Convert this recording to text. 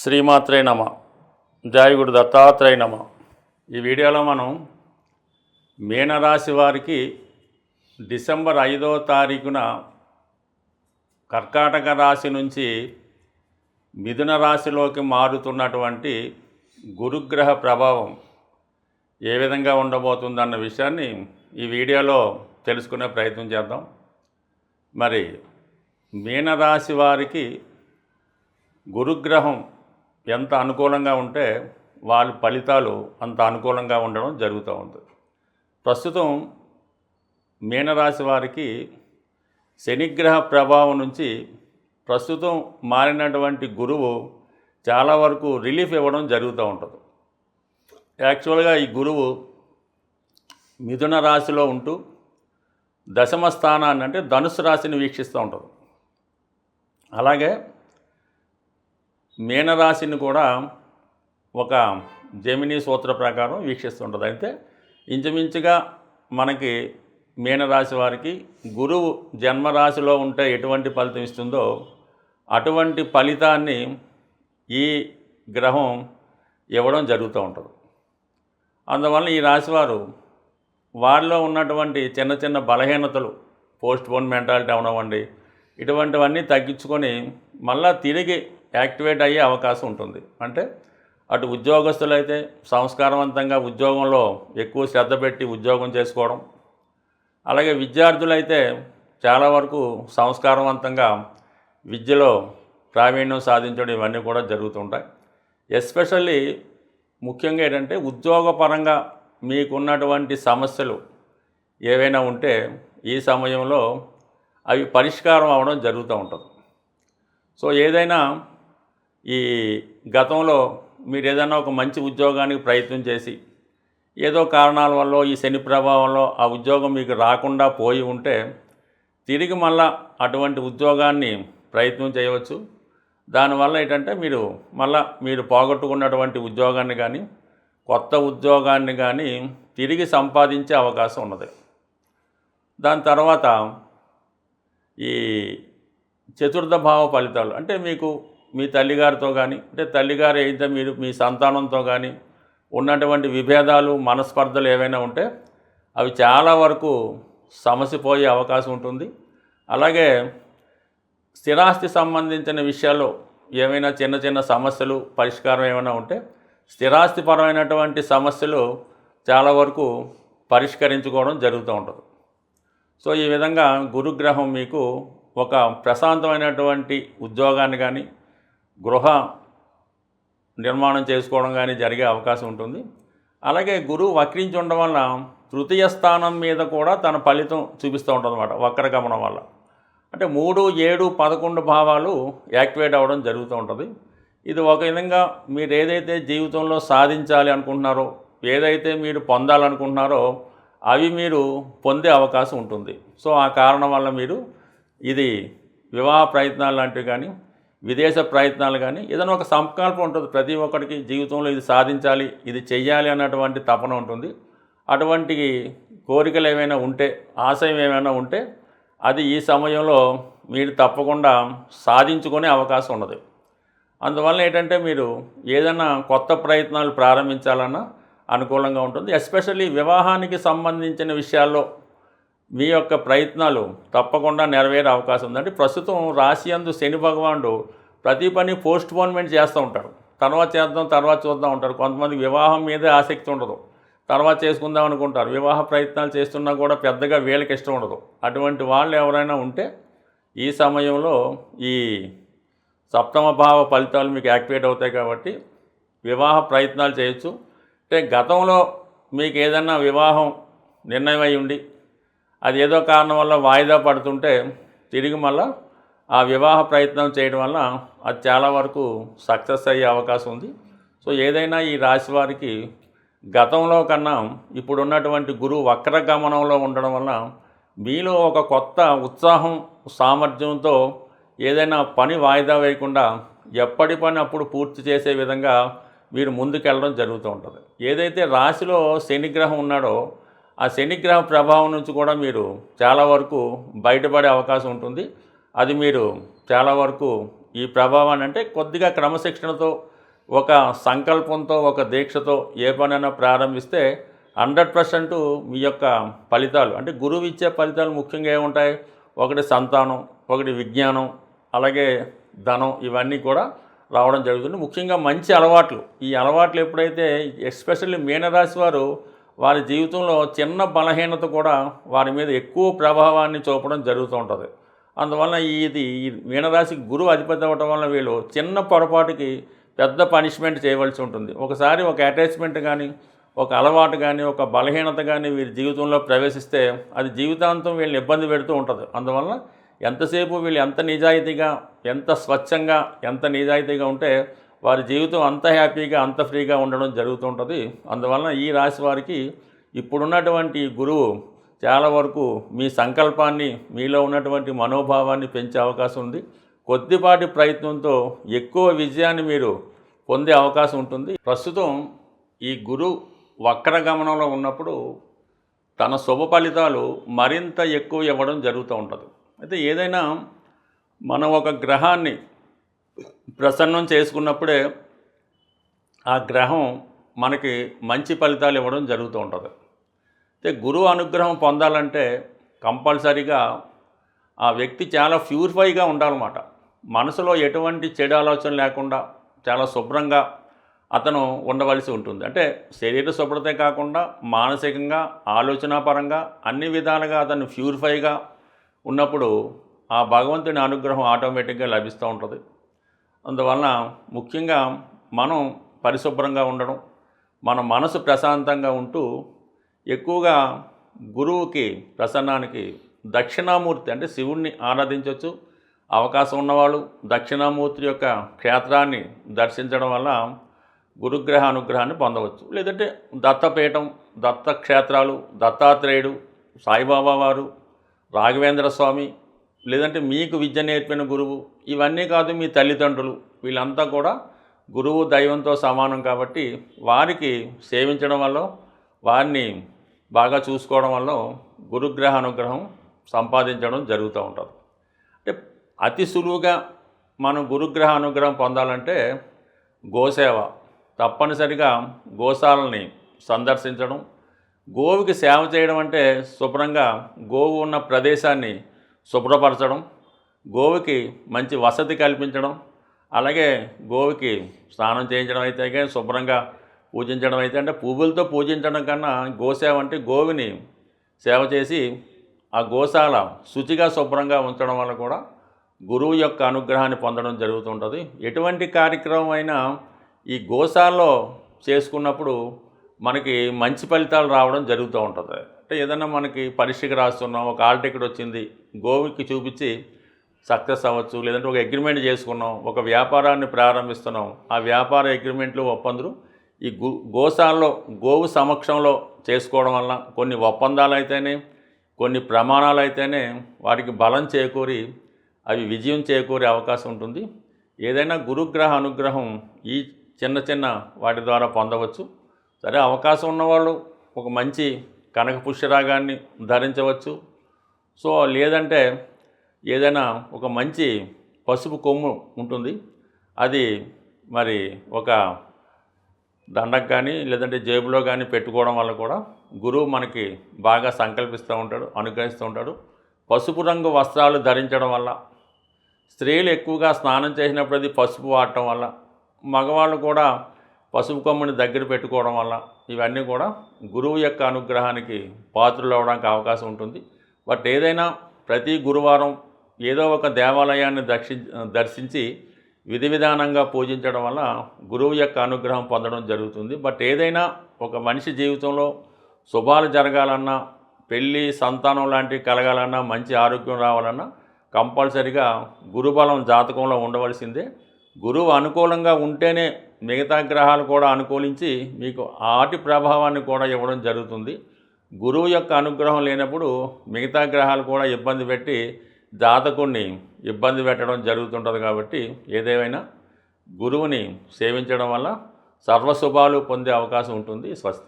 శ్రీమాత్రే నమ. జాయగుడు దత్తాత్రేయ నమ. ఈ వీడియోలో మనం మీనరాశి వారికి డిసెంబర్ ఐదో తారీఖున కర్కాటక రాశి నుంచి మిథున రాశిలోకి మారుతున్నటువంటి గురుగ్రహ ప్రభావం ఏ విధంగా ఉండబోతుందన్న విషయాన్ని ఈ వీడియోలో తెలుసుకునే ప్రయత్నం చేద్దాం. మరి మీనరాశి వారికి గురుగ్రహం ఎంత అనుకూలంగా ఉంటే వాళ్ళ ఫలితాలు అంత అనుకూలంగా ఉండడం జరుగుతూ ఉంటుంది ప్రస్తుతం మీనరాశి వారికి శనిగ్రహ ప్రభావం నుంచి ప్రస్తుతం మారినటువంటి గురువు చాలా వరకు రిలీఫ్ ఇవ్వడం జరుగుతూ ఉంటుంది. యాక్చువల్గా ఈ గురువు మిథున రాశిలో ఉంటూ దశమ స్థానాన్ని అంటే ధనుసు రాశిని వీక్షిస్తూ ఉంటుంది. అలాగే మీనరాశిని కూడా ఒక జమినీ సూత్ర ప్రకారం వీక్షిస్తుంటుంది. అయితే ఇంచుమించుగా మనకి మీనరాశి వారికి గురువు జన్మరాశిలో ఉంటే ఎటువంటి ఫలితం ఇస్తుందో అటువంటి ఫలితాన్ని ఈ గ్రహం ఇవ్వడం జరుగుతూ ఉంటుంది. అందువల్ల ఈ రాశివారు వారిలో ఉన్నటువంటి చిన్న చిన్న బలహీనతలు పోస్ట్ పోన్ మెంటాలిటీ అవనవ్వండి ఇటువంటివన్నీ తగ్గించుకొని మళ్ళా తిరిగి యాక్టివేట్ అయ్యే అవకాశం ఉంటుంది. అంటే అటు ఉద్యోగస్తులైతే సంస్కారవంతంగా ఉద్యోగంలో ఎక్కువ శ్రద్ధ పెట్టి ఉద్యోగం చేసుకోవడం. అలాగే విద్యార్థులైతే చాలా వరకు సంస్కారవంతంగా విద్యలో ప్రావీణ్యం సాధించడం ఇవన్నీ కూడా జరుగుతుంటాయి. ఎస్పెషల్లీ ముఖ్యంగా ఏంటంటే ఉద్యోగపరంగా మీకున్నటువంటి సమస్యలు ఏవైనా ఉంటే ఈ సమయంలో అవి పరిష్కారం అవడం జరుగుతూ ఉంటుంది. సో ఏదైనా ఈ గతంలో మీరు ఏదైనా ఒక మంచి ఉద్యోగానికి ప్రయత్నం చేసి ఏదో కారణాల వల్ల ఈ శని ప్రభావంలో ఆ ఉద్యోగం మీకు రాకుండా పోయి ఉంటే తిరిగి మళ్ళా అటువంటి ఉద్యోగాన్ని ప్రయత్నం చేయవచ్చు. దానివల్ల ఏంటంటే మీరు మళ్ళా మీరు పోగొట్టుకున్నటువంటి ఉద్యోగాన్ని కానీ కొత్త ఉద్యోగాన్ని కానీ తిరిగి సంపాదించే అవకాశం ఉన్నది. దాని తర్వాత ఈ చతుర్థ భావ ఫలితాలు అంటే మీకు మీ తల్లిగారితో కానీ అంటే తల్లిగారు అయితే మీరు మీ సంతానంతో కానీ ఉన్నటువంటి విభేదాలు మనస్పర్ధలు ఏవైనా ఉంటే అవి చాలా వరకు సమసిపోయే అవకాశం ఉంటుంది. అలాగే స్థిరాస్తి సంబంధించిన విషయాల్లో ఏమైనా చిన్న చిన్న సమస్యలు పరిష్కారం ఏమైనా ఉంటే స్థిరాస్తిపరమైనటువంటి సమస్యలు చాలా వరకు పరిష్కరించుకోవడం జరుగుతూ ఉంటుంది. సో ఈ విధంగా గురుగ్రహం మీకు ఒక ప్రశాంతమైనటువంటి ఉద్యోగాన్ని కానీ గృహ నిర్మాణం చేసుకోవడం కానీ జరిగే అవకాశం ఉంటుంది. అలాగే గురువు వక్రించి ఉండడం వల్ల తృతీయ స్థానం మీద కూడా తన ఫలితం చూపిస్తూ ఉంటుందన్నమాట వక్రగమనం వల్ల. అంటే మూడు ఏడు పదకొండు భావాలు యాక్టివేట్ అవ్వడం జరుగుతూ ఉంటుంది. ఇది ఒక విధంగా మీరు ఏదైతే జీవితంలో సాధించాలి అనుకుంటున్నారో ఏదైతే మీరు పొందాలనుకుంటున్నారో అవి మీరు పొందే అవకాశం ఉంటుంది. సో ఆ కారణం వల్ల మీరు ఇది వివాహ ప్రయత్నాలు లాంటివి కానీ విదేశ ప్రయత్నాలు కానీ ఏదైనా ఒక సంకల్పం ఉంటుంది. ప్రతి ఒక్కరికి జీవితంలో ఇది సాధించాలి ఇది చెయ్యాలి అన్నటువంటి తపన ఉంటుంది. అటువంటి కోరికలు ఏమైనా ఉంటే ఆశయం ఏమైనా ఉంటే అది ఈ సమయంలో మీరు తప్పకుండా సాధించుకునే అవకాశం ఉన్నది. అందువల్ల ఏంటంటే మీరు ఏదైనా కొత్త ప్రయత్నాలు ప్రారంభించాలన్నా అనుకూలంగా ఉంటుంది. ఎస్పెషల్లీ వివాహానికి సంబంధించిన విషయాల్లో మీ యొక్క ప్రయత్నాలు తప్పకుండా నెరవేరే అవకాశం ఉందంటే ప్రస్తుతం రాశి అందు శని భగవానుడు ప్రతి పని పోస్ట్ పోన్మెంట్ చేస్తూ ఉంటాడు. తర్వాత చేద్దాం తర్వాత చూద్దాం ఉంటారు కొంతమంది వివాహం మీదే ఆసక్తి ఉండదు. తర్వాత చేసుకుందాం అనుకుంటారు. వివాహ ప్రయత్నాలు చేస్తున్నా కూడా పెద్దగా వీళ్ళకి ఇష్టం ఉండదు. అటువంటి వాళ్ళు ఎవరైనా ఉంటే ఈ సమయంలో ఈ సప్తమ భావ ఫలితాలు మీకు యాక్టివేట్ అవుతాయి కాబట్టి వివాహ ప్రయత్నాలు చేయొచ్చు. అంటే గతంలో మీకు ఏదన్నా వివాహం నిర్ణయం అయి ఉండి అది ఏదో కారణం వల్ల వాయిదా పడుతుంటే తిరిగి మళ్ళా ఆ వివాహ ప్రయత్నం చేయడం వల్ల అది చాలా వరకు సక్సెస్ అయ్యే అవకాశం ఉంది. సో ఏదైనా ఈ రాశి వారికి గతంలో కన్నా ఇప్పుడున్నటువంటి గురువు వక్ర గమనంలో ఉండడం వల్ల మీలో ఒక కొత్త ఉత్సాహం సామర్థ్యంతో ఏదైనా పని వాయిదా వేయకుండా ఎప్పటి పని అప్పుడు పూర్తి చేసే విధంగా మీరు ముందుకెళ్ళడం జరుగుతూ ఉంటుంది. ఏదైతే రాశిలో శనిగ్రహం ఉన్నాడో ఆ శనిగ్రహ ప్రభావం నుంచి కూడా మీరు చాలా వరకు బయటపడే అవకాశం ఉంటుంది. అది మీరు చాలా వరకు ఈ ప్రభావాన్ని అంటే కొద్దిగా క్రమశిక్షణతో ఒక సంకల్పంతో ఒక దీక్షతో ఏ పనైనా ప్రారంభిస్తే హండ్రెడ్ పర్సెంట్ మీ యొక్క ఫలితాలు అంటే గురువు ఇచ్చే ఫలితాలు ముఖ్యంగా ఏముంటాయి? ఒకటి సంతానం ఒకటి విజ్ఞానం అలాగే ధనం ఇవన్నీ కూడా రావడం జరుగుతుంది. ముఖ్యంగా మంచి అలవాట్లు. ఈ అలవాట్లు ఎప్పుడైతే ఎస్పెషల్లీ మీనరాశి వారు వారి జీవితంలో చిన్న బలహీనత కూడా వారి మీద ఎక్కువ ప్రభావాన్ని చూపడం జరుగుతూ ఉంటుంది. అందువల్ల ఇది ఈ మీనరాశికి గురువు అధిపతి అవ్వటం వల్ల వీళ్ళు చిన్న పొరపాటుకి పెద్ద పనిష్మెంట్ చేయవలసి ఉంటుంది. ఒకసారి ఒక అటాచ్మెంట్ కానీ ఒక అలవాటు కానీ ఒక బలహీనత కానీ వీరి జీవితంలో ప్రవేశిస్తే అది జీవితాంతం వీళ్ళని ఇబ్బంది పెడుతూ ఉంటుంది. అందువల్ల ఎంతసేపు వీళ్ళు ఎంత నిజాయితీగా ఎంత స్వచ్ఛంగా ఎంత నిజాయితీగా ఉంటే వారి జీవితం అంత హ్యాపీగా అంత ఫ్రీగా ఉండడం జరుగుతుంటుంది అందువలన ఈ రాశి వారికి ఇప్పుడున్నటువంటి గురువు చాలా వరకు మీ సంకల్పాన్ని మీలో ఉన్నటువంటి మనోభావాన్ని పెంచే అవకాశం ఉంది. కొద్దిపాటి ప్రయత్నంతో ఎక్కువ విజయాన్ని మీరు పొందే అవకాశం ఉంటుంది. ప్రస్తుతం ఈ గురు వక్రగమనంలో ఉన్నప్పుడు తన శుభ ఫలితాలు మరింత ఎక్కువ ఇవ్వడం జరుగుతూ ఉంటుంది. అయితే ఏదైనా మనం ఒక గ్రహాన్ని ప్రసన్నం చేసుకున్నప్పుడే ఆ గ్రహం మనకి మంచి ఫలితాలు ఇవ్వడం జరుగుతూ ఉంటుంది. అయితే గురువు అనుగ్రహం పొందాలంటే కంపల్సరీగా ఆ వ్యక్తి చాలా ప్యూరిఫైగా ఉండాలన్నమాట. మనసులో ఎటువంటి చెడు ఆలోచన లేకుండా చాలా శుభ్రంగా అతను ఉండవలసి ఉంటుంది. అంటే శరీర శుభ్రతే కాకుండా మానసికంగా ఆలోచనాపరంగా అన్ని విధాలుగా అతను ప్యూరిఫైగా ఉన్నప్పుడు ఆ భగవంతుని అనుగ్రహం ఆటోమేటిక్గా లభిస్తూ ఉంటుంది. అందువలన ముఖ్యంగా మనం పరిశుభ్రంగా ఉండడం మన మనసు ప్రశాంతంగా ఉంటూ ఎక్కువగా గురువుకి ప్రసన్నానికి దక్షిణామూర్తి అంటే శివుణ్ణి ఆరాధించవచ్చు అవకాశం ఉన్నవాళ్ళు దక్షిణామూర్తి యొక్క క్షేత్రాన్ని దర్శించడం వల్ల గురుగ్రహ అనుగ్రహాన్ని పొందవచ్చు. లేదంటే దత్తపీఠం దత్త క్షేత్రాలు దత్తాత్రేయుడు సాయిబాబా వారు రాఘవేంద్ర స్వామి లేదంటే మీకు విద్య నేర్పిన గురువు ఇవన్నీ కాదు మీ తల్లిదండ్రులు. వీళ్ళంతా కూడా గురువు దైవంతో సమానం కాబట్టి వారికి సేవించడం వల్ల వారిని బాగా చూసుకోవడం వల్ల గురుగ్రహ అనుగ్రహం సంపాదించడం జరుగుతూ ఉంటుంది. అంటే అతి సులువుగా మనం గురుగ్రహ అనుగ్రహం పొందాలంటే గోసేవ తప్పనిసరిగా గోశాలని సందర్శించడం. గోవుకి సేవ చేయడం అంటే శుభ్రంగా గోవు ఉన్న ప్రదేశాన్ని శుభ్రపరచడం గోవుకి మంచి వసతి కల్పించడం అలాగే గోవుకి స్నానం చేయించడం అయితే కానీ శుభ్రంగా పూజించడం అయితే అంటే పువ్వులతో పూజించడం కన్నా గోసేవ అంటే గోవిని సేవ చేసి ఆ గోశాల శుచిగా శుభ్రంగా ఉంచడం వల్ల కూడా గురువు యొక్క అనుగ్రహాన్ని పొందడం జరుగుతుంటుంది. ఎటువంటి కార్యక్రమం అయినా ఈ గోశాలలో చేసుకున్నప్పుడు మనకి మంచి ఫలితాలు రావడం జరుగుతూ ఉంటుంది. అంటే ఏదైనా మనకి పరీక్షకు రాస్తున్నాం ఒక ఆల్ టికెట్ వచ్చింది గోవుకి చూపించి సక్సెస్ అవ్వచ్చు లేదంటే ఒక అగ్రిమెంట్ చేసుకున్నాం ఒక వ్యాపారాన్ని ప్రారంభిస్తున్నాం ఆ వ్యాపార అగ్రిమెంట్లు ఒప్పందులు ఈ గో గోశాలలో గోవు సమక్షంలో చేసుకోవడం వల్ల కొన్ని ఒప్పందాలు అయితేనే కొన్ని ప్రమాణాలు అయితేనే వాటికి బలం చేకూరి అవి విజయం చేకూరే అవకాశం ఉంటుంది. ఏదైనా గురుగ్రహ అనుగ్రహం ఈ చిన్న చిన్న వాటి ద్వారా పొందవచ్చు. సరే అవకాశం ఉన్నవాళ్ళు ఒక మంచి కనక పుష్యరాగాన్ని ధరించవచ్చు. సో లేదంటే ఏదైనా ఒక మంచి పసుపు కొమ్ము ఉంటుంది. అది మరి ఒక దండకు కానీ లేదంటే జేబులో కానీ పెట్టుకోవడం వల్ల కూడా గురువు మనకి బాగా సంకల్పిస్తూ ఉంటాడు అనుగ్రహిస్తూ ఉంటాడు. పసుపు రంగు వస్త్రాలు ధరించడం వల్ల స్త్రీలు ఎక్కువగా స్నానం చేసినప్పుడు అది పసుపు వాడటం వల్ల మగవాళ్ళు కూడా పసుపు కొమ్ముని దగ్గర పెట్టుకోవడం వల్ల ఇవన్నీ కూడా గురువు యొక్క అనుగ్రహానికి పాత్రలు అవడానికి అవకాశం ఉంటుంది. బట్ ఏదైనా ప్రతి గురువారం ఏదో ఒక దేవాలయాన్ని దర్శి దర్శించి విధి విధానంగా పూజించడం వల్ల గురువు యొక్క అనుగ్రహం పొందడం జరుగుతుంది. బట్ ఏదైనా ఒక మనిషి జీవితంలో శుభాలు జరగాలన్నా పెళ్ళి సంతానం లాంటివి కలగాలన్నా మంచి ఆరోగ్యం రావాలన్నా కంపల్సరిగా గురుబలం జాతకంలో ఉండవలసిందే. గురువు అనుకూలంగా ఉంటేనే మిగతా గ్రహాలు కూడా అనుకూలించి మీకు ఆటి ప్రభావాన్ని కూడా ఇవ్వడం జరుగుతుంది. గురువు యొక్క అనుగ్రహం లేనప్పుడు మిగతా గ్రహాలు కూడా ఇబ్బంది పెట్టి జాతకుణ్ణి ఇబ్బంది పెట్టడం జరుగుతుంటుంది కాబట్టి ఏదేమైనా గురువుని సేవించడం వల్ల సర్వశుభాలు పొందే అవకాశం ఉంటుంది. స్వస్తి.